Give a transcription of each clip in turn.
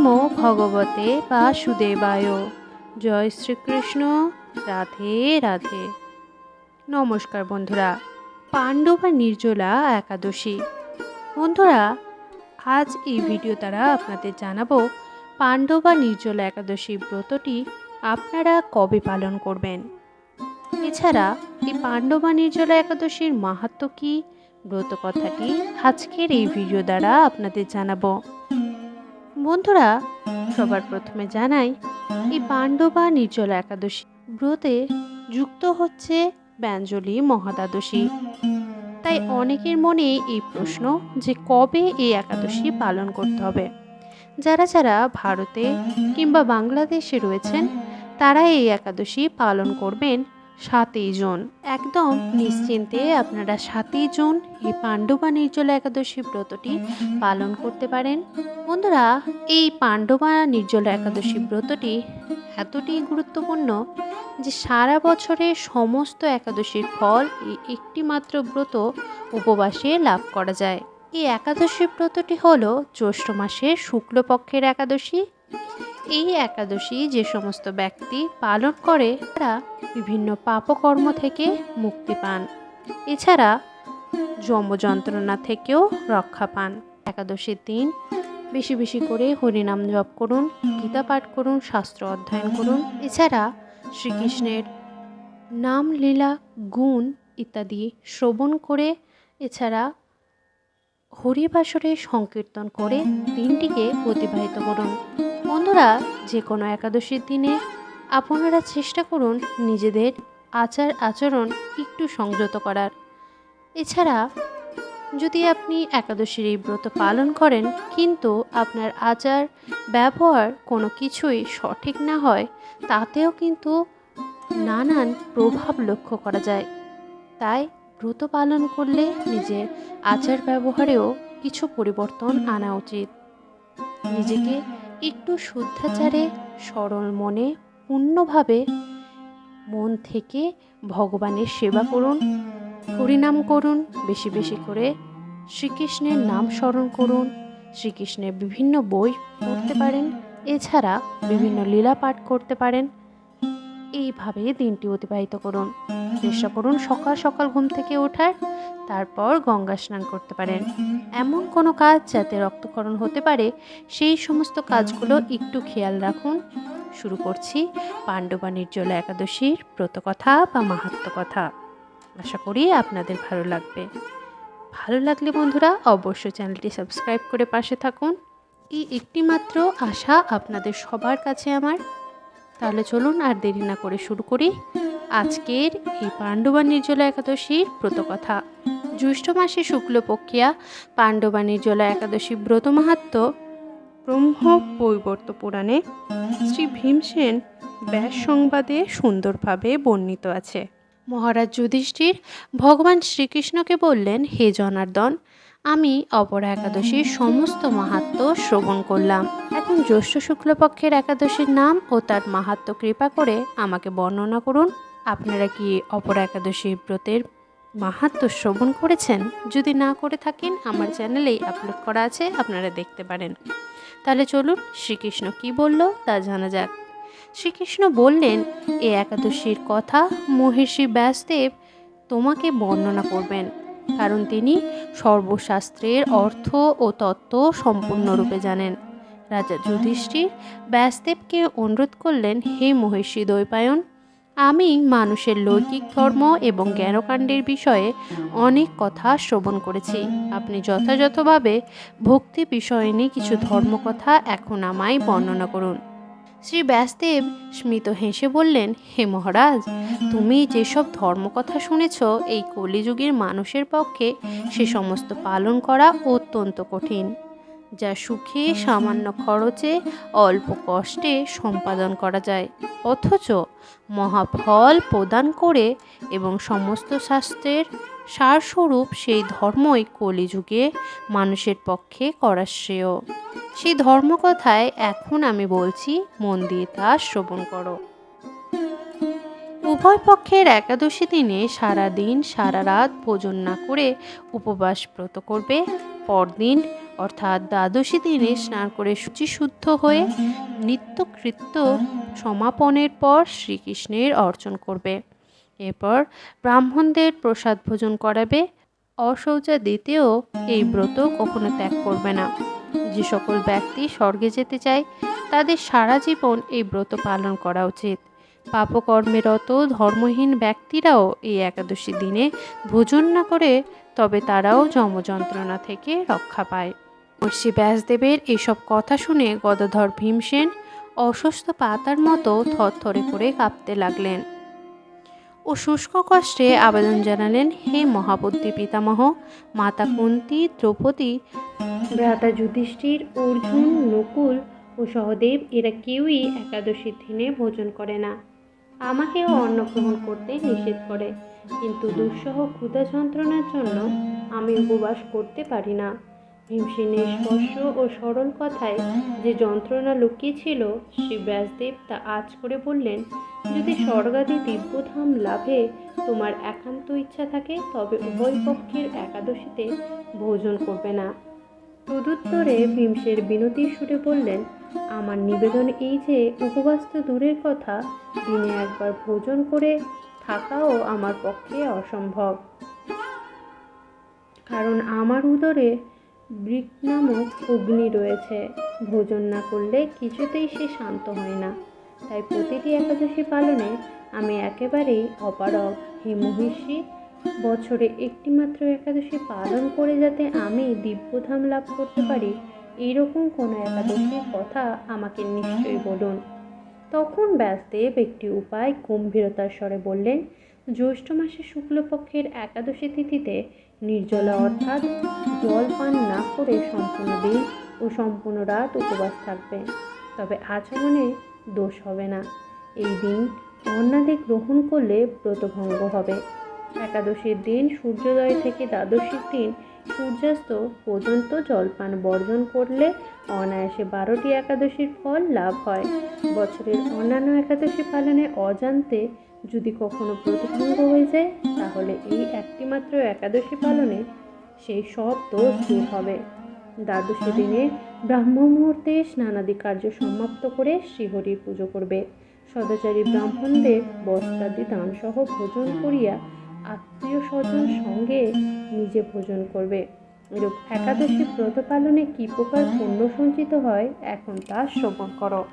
নমো ভগবতে বাসুদেবায় জয় শ্রীকৃষ্ণ রাধে রাধে নমস্কার বন্ধুরা পাণ্ডবা নির্জলা একাদশী বন্ধুরা আজ এই ভিডিও দ্বারা আপনাদের জানাব পাণ্ডবা নির্জলা একাদশী ব্রতটি আপনারা কবে পালন করবেন? এছাড়া এই পাণ্ডবা নির্জলা একাদশীর মাহাত্ম কী? ব্রত কথাটি আজকের এই ভিডিও দ্বারা আপনাদের জানাব। বন্ধুরা, সবার প্রথমে জানাই, এই পাণ্ডবা নির্জলা একাদশী ব্রতে যুক্ত হচ্ছে ব্যঞ্জলি মহাদ্বাদশী। তাই অনেকের মনে এই প্রশ্ন যে কবে এই একাদশী পালন করতে হবে? যারা যারা ভারতে কিংবা বাংলাদেশে রয়েছেন, তারা এই একাদশী পালন করবেন সাতই জুন। একদম নিশ্চিন্তে আপনারা সাতই জুন এই পাণ্ডবা নির্জলা একাদশী ব্রতটি পালন করতে পারেন। বন্ধুরা, এই পাণ্ডবা নির্জলা একাদশী ব্রতটি এতটি গুরুত্বপূর্ণ যে সারা বছরে সমস্ত একাদশীর ফল এই একটি মাত্র ব্রত উপবাসে লাভ করা যায়। এই একাদশী ব্রতটি হল জ্যৈষ্ঠ মাসের শুক্লপক্ষের একাদশী এই একাদশী যে সমস্ত ব্যক্তি পালন করে, তারা বিভিন্ন পাপকর্ম থেকে মুক্তি পান। এছাড়া যমযন্ত্রণা থেকেও রক্ষা পান। একাদশীর দিন বেশি বেশি করে হরিনাম জপ করুন, গীতা পাঠ করুন, শাস্ত্র অধ্যয়ন করুন। এছাড়া শ্রীকৃষ্ণের নাম, লীলা, গুণ ইত্যাদি শ্রবণ করে, এছাড়া হরিবাসরে সংকীর্তন করে দিনটিকে অতিবাহিত করুন। বন্ধুরা যে কোনো একাদশীর দিনে আপনারা চেষ্টা করুন নিজেদের আচার আচরণ একটু সংযত করার। এছাড়া, যদি আপনি একাদশীর এই ব্রত পালন করেন, কিন্তু আপনার আচার, ব্যবহার কোনো কিছুই সঠিক না হয়, তাতেও কিন্তু নানান প্রভাব লক্ষ্য করা যায়। তাই ব্রত পালন করলে নিজের আচার ব্যবহারেও কিছু পরিবর্তন আনা উচিত। নিজেকে একটু শুদ্ধাচারে, সরল মনে, পূর্ণভাবে মন থেকে ভগবানের সেবা করুন, হরিনাম করুন, বেশি বেশি করে শ্রীকৃষ্ণের নাম স্মরণ করুন, শ্রীকৃষ্ণের বিভিন্ন বই পড়তে পারেন, এছাড়া বিভিন্ন লীলা পাঠ করতে পারেন। এইভাবে দিনটি অতিবাহিত করুন। চেষ্টা করুন সকাল সকাল ঘুম থেকে ওঠার। তারপর গঙ্গা স্নান করতে পারেন। এমন কোনো কাজ যাতে রক্তকরণ হতে পারে, সেই সমস্ত কাজগুলো একটু খেয়াল রাখুন। শুরু করছি পাণ্ডবা নির্জলা একাদশীর ব্রতকথা বা মাহাত্ম কথা। আশা করি আপনাদের ভালো লাগবে। ভালো লাগলে বন্ধুরা অবশ্যই চ্যানেলটি সাবস্ক্রাইব করে পাশে থাকুন। এই একটি মাত্র আশা আপনাদের সবার কাছে আমার। তাহলে চলুন আর দেরি না করে শুরু করি আজকের এই পাণ্ডবা নির্জলা একাদশীর ব্রতকথা জ্যৈষ্ঠ মাসে শুক্লপক্ষিয়া পাণ্ডবা নির্জলা একাদশী ব্রত মাহাত্ম ব্রহ্ম বৈবর্ত পুরাণে শ্রী ভীমসেন ব্যাস সংবাদে সুন্দরভাবে বর্ণিত আছে। মহারাজ যুধিষ্ঠির ভগবান শ্রীকৃষ্ণকে বললেন, হে জনার্দন, আমি অপরা একাদশীর সমস্ত মাহাত্ম শ্রবণ করলাম। এখন জ্যৈষ্ঠ শুক্লপক্ষের একাদশীর নাম ও তার মাহাত্ম কৃপা করে আমাকে বর্ণনা করুন। আপনারা কি অপরা একাদশী ব্রতের মাহাত্ম শ্রবণ করেছেন, যদি না করে থাকেন, আমার চ্যানেলেই আপলোড করা আছে, আপনারা দেখতে পারেন। তাহলে চলুন, শ্রীকৃষ্ণ কি বলল তা জানা যাক। শ্রীকৃষ্ণ বললেন, এ একাদশীর কথা মহর্ষি ব্যাসদেব তোমাকে বর্ণনা করবেন, কারণ তিনি সর্বশাস্ত্রের অর্থ ও তত্ত্ব সম্পূর্ণরূপে জানেন। রাজা যুধিষ্ঠির ব্যাসদেবকে অনুরোধ করলেন, হে মহর্ষি দ্বৈপায়ন আমি মানুষের লৌকিক ধর্ম এবং জ্ঞানকাণ্ডের বিষয়ে অনেক কথা শ্রবণ করেছি। আপনি যথাযথভাবে ভক্তি বিষয় নিয়ে কিছু ধর্মকথা এখন আমায় বর্ণনা করুন। শ্রী ব্যাসদেব স্মিত হেসে বললেন, হে মহারাজ, তুমি যেসব ধর্মকথা শুনেছ, এই কলিযুগের মানুষের পক্ষে সে সমস্ত পালন করা অত্যন্ত কঠিন। যা সুখে সামান্য খরচে অল্প কষ্টে সম্পাদন করা যায়। অথচ মহাফল প্রদান করে এবং সমস্ত শাস্ত্রের সারস্বরূপ সেই ধর্মই কলিযুগে মানুষের পক্ষে করা শ্রেয়। সেই ধর্মকথায় এখন আমি বলছি মন দিয়ে তা শ্রবণ করো। উভয় পক্ষের একাদশী দিনে সারা দিন সারা রাত ভোজন না করে উপবাস ব্রত করবে। পরদিন অর্থাৎ দ্বাদশী দিনে স্নান করে শুচিশুদ্ধ হয়ে নিত্যকৃত্য সমাপনের পর শ্রীকৃষ্ণের অর্চন করবে। এরপর ব্রাহ্মণদের প্রসাদ ভোজন করাবে। অশৌচা দিতেও এই ব্রত কখনো ত্যাগ করবে না। যে সকল ব্যক্তি স্বর্গে যেতে চায় তাদের সারা জীবন এই ব্রত পালন করা উচিত। পাপকর্মেরত ধর্মহীন ব্যক্তিরাও এই একাদশী দিনে ভোজন না করে তবে তারাও যমযন্ত্রণা থেকে রক্ষা পায়। মহর্ষি ব্যাসদেবের এইসব কথা শুনে গদাধর ভীমসেন অসুস্থ পাতার মতো থরথরে করে কাঁপতে লাগলেন। ও শুষ্ক কষ্টে আবেদন জানালেন, হে মহাবুদ্ধি পিতামহ, মাতা কুন্তি, দ্রৌপদী, ভ্রাতা যুধিষ্ঠির, অর্জুন, নকুল ও সহদেব, এরা কেউই একাদশীর দিনে ভোজন করে না। আমাকেও অন্ন গ্রহণ করতে নিষেধ করে। কিন্তু দুঃসহ ক্ষুধা যন্ত্রণার জন্য আমি উপবাস করতে পারি না। ভীমসেনের স্পর্শ ও সরল কথায় যে যন্ত্রণা লুকিয়েছিল, শ্রী ব্যাসদেব তা আজ করে বললেন, যদি স্বর্গাদি দিব্যধাম লাভে তোমার একান্ত ইচ্ছা থাকে, তবে উভয় পক্ষের একাদশীতে ভোজন করবে না। তদুত্তরে ভীমসের বিনতির সুরে বললেন, আমার নিবেদন এই যে, উপবাস তো দূরের কথা, দিনে একবার ভোজন করে থাকাও আমার পক্ষে অসম্ভব। কারণ আমার উদরে বৃক নামক অগ্নি রয়েছে। ভোজন না করলে কিছুতেই সে শান্ত হয় না। তাই প্রতিটি একাদশী পালনে আমি একেবারেই অপারগ হে মহিষী বছরে একটিমাত্র একাদশী পালন করে যাতে আমি দিব্যধাম লাভ করতে পারি, এইরকম কোনো একাদশীর কথা আমাকে নিশ্চয়ই বলুন। তখন ব্যাসদেব একটি উপায় গম্ভীরতার স্বরে বললেন, জ্যৈষ্ঠ মাসের শুক্লপক্ষের একাদশী তিথিতে নির্জলা অর্থাৎ জল পান না করে সম্পূর্ণ দিন ও সম্পূর্ণ রাত উপবাস থাকবে। তবে আচরণে দোষ হবে না। এই দিন অন্নাদি গ্রহণ করলে ব্রতভঙ্গ হবে। একাদশীর দিন, সূর্যোদয় থেকে দ্বাদশীর দিন, সূর্যাস্ত পর্যন্ত জলপান বর্জন করলে অনায়াসে বারোটি একাদশীর ফল লাভ হয়। বছরের অন্যান্য একাদশী পালনে অজান্তে যদি কখনো ব্রতভঙ্গ হয়ে যায়, তাহলে এই একটিমাত্র একাদশী পালনে সেই সব দোষ দূর হবে। দ্বাদশী দিনে ব্রাহ্ম মুহূর্তে স্নানাদি কার্য সমাপ্ত করে শ্রীহরির পুজো করবে। সদাচারী ব্রাহ্মণদের বস্ত্রাদি দানসহ ভোজন করিয়া আত্মীয় স্বজন সঙ্গে নিজে ভোজন করবে। এরূপ একাদশী ব্রত পালনে কী প্রকার পুণ্য সঞ্চিত হয়, এখন তা শ্রবণ করো।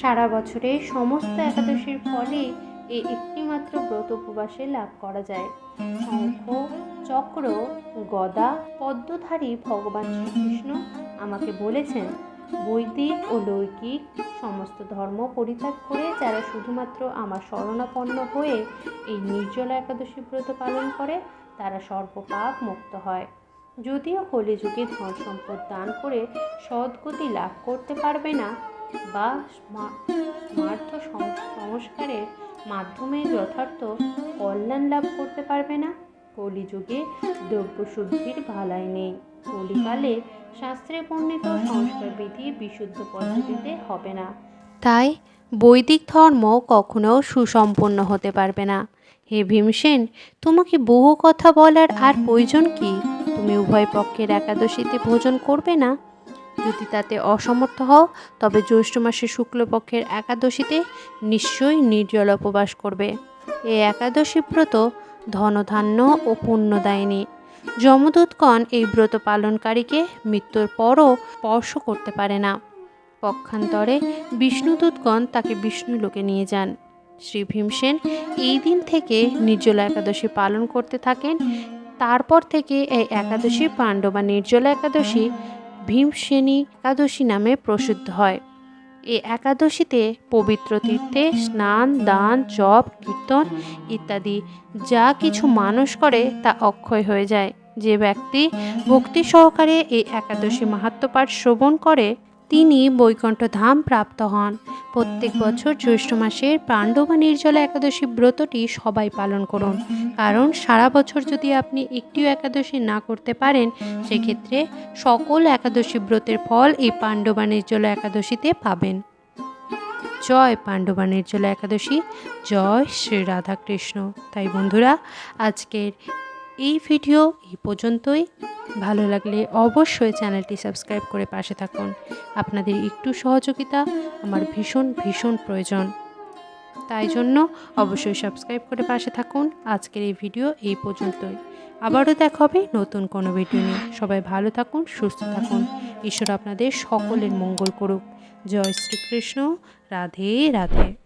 সারা বছরে সমস্ত একাদশীর ফলে এই একটিমাত্র ব্রত উপবাসে লাভ করা যায়। শঙ্খ, চক্র, গদা, পদ্মধারী ভগবান শ্রীকৃষ্ণ আমাকে বলেছেন, বৈদিক ও লৌকিক সমস্ত ধর্ম পরিত্যাগ করে যারা শুধুমাত্র আমার শরণাপন্ন হয়ে এই নির্জলা একাদশী ব্রত পালন করে, তারা সর্বপাপ মুক্ত হয়। যদিও কলিযুগে ধন সম্পদ দান করে সদ্গতি লাভ করতে পারবে না বা স্মা- স্মার্থ সংস্কারের মাধ্যমে যথার্থ কল্যাণ লাভ করতে পারবে না। কলিযুগে দ্রব্যশুদ্ধির ভালাই নেই। কলিকালে শাস্ত্রে বর্ণিত সংস্কার বিধি বিশুদ্ধ পদ্ধতিতে হবে না। তাই বৈদিক ধর্ম কখনো সুসম্পন্ন হতে পারবে না। হে ভীমসেন, তোমাকে বহু কথা বলার আর প্রয়োজন কি? তুমি উভয় পক্ষের একাদশীতে ভোজন করবে না? যদি তাতে অসমর্থ হও, তবে জ্যৈষ্ঠ মাসের শুক্লপক্ষের একাদশীতে নিশ্চয়ই নির্জল উপবাস করবে। এই একাদশী ব্রত ধনধান্য ও পুণ্যদায়িনী। যমদূতগণ এই ব্রত পালনকারীকে মৃত্যুর পরও স্পর্শ করতে পারে না। পক্ষান্তরে বিষ্ণুদূতগণ তাকে বিষ্ণুলোকে নিয়ে যান। শ্রী ভীমসেন এই দিন থেকে নির্জলা একাদশী পালন করতে থাকেন। তারপর থেকে এই একাদশী পাণ্ডবা নির্জলা একাদশী ভীমসেনী একাদশী নামে প্রসিদ্ধ হয়। এই একাদশীতে পবিত্র তীর্থে স্নান, দান, জপ, কীর্তন ইত্যাদি যা কিছু মানুষ করে তা অক্ষয় হয়ে যায়। যে ব্যক্তি ভক্তি সহকারে এই একাদশী মাহাত্ম্যপাঠ শ্রবণ করে তিনি বৈকুণ্ঠ ধাম প্রাপ্ত হন। প্রত্যেক বছর জ্যৈষ্ঠ মাসের পাণ্ডবা নির্জলা একাদশী ব্রতটি সবাই পালন করুন। কারণ সারা বছর যদি আপনি একটিও একাদশী না করতে পারেন, সেক্ষেত্রে সকল একাদশী ব্রতের ফল এই পাণ্ডবা নির্জলা একাদশীতে পাবেন। জয় পাণ্ডবা নির্জলা একাদশী। জয় শ্রী রাধাকৃষ্ণ। তাই বন্ধুরা, আজকের এই ভিডিও এই পর্যন্তই। ভালো লাগলে অবশ্যই চ্যানেলটি সাবস্ক্রাইব করে পাশে থাকুন। আপনাদের একটু সহযোগিতা আমার ভীষণ ভীষণ প্রয়োজন। তাই জন্য অবশ্যই সাবস্ক্রাইব করে পাশে থাকুন। আজকের এই ভিডিও এই পর্যন্তই। আবারও দেখা হবে নতুন কোনো ভিডিও নিয়ে। সবাই ভালো থাকুন, সুস্থ থাকুন। ঈশ্বর আপনাদের সকলের মঙ্গল করুক। জয় শ্রীকৃষ্ণ। রাধে রাধে।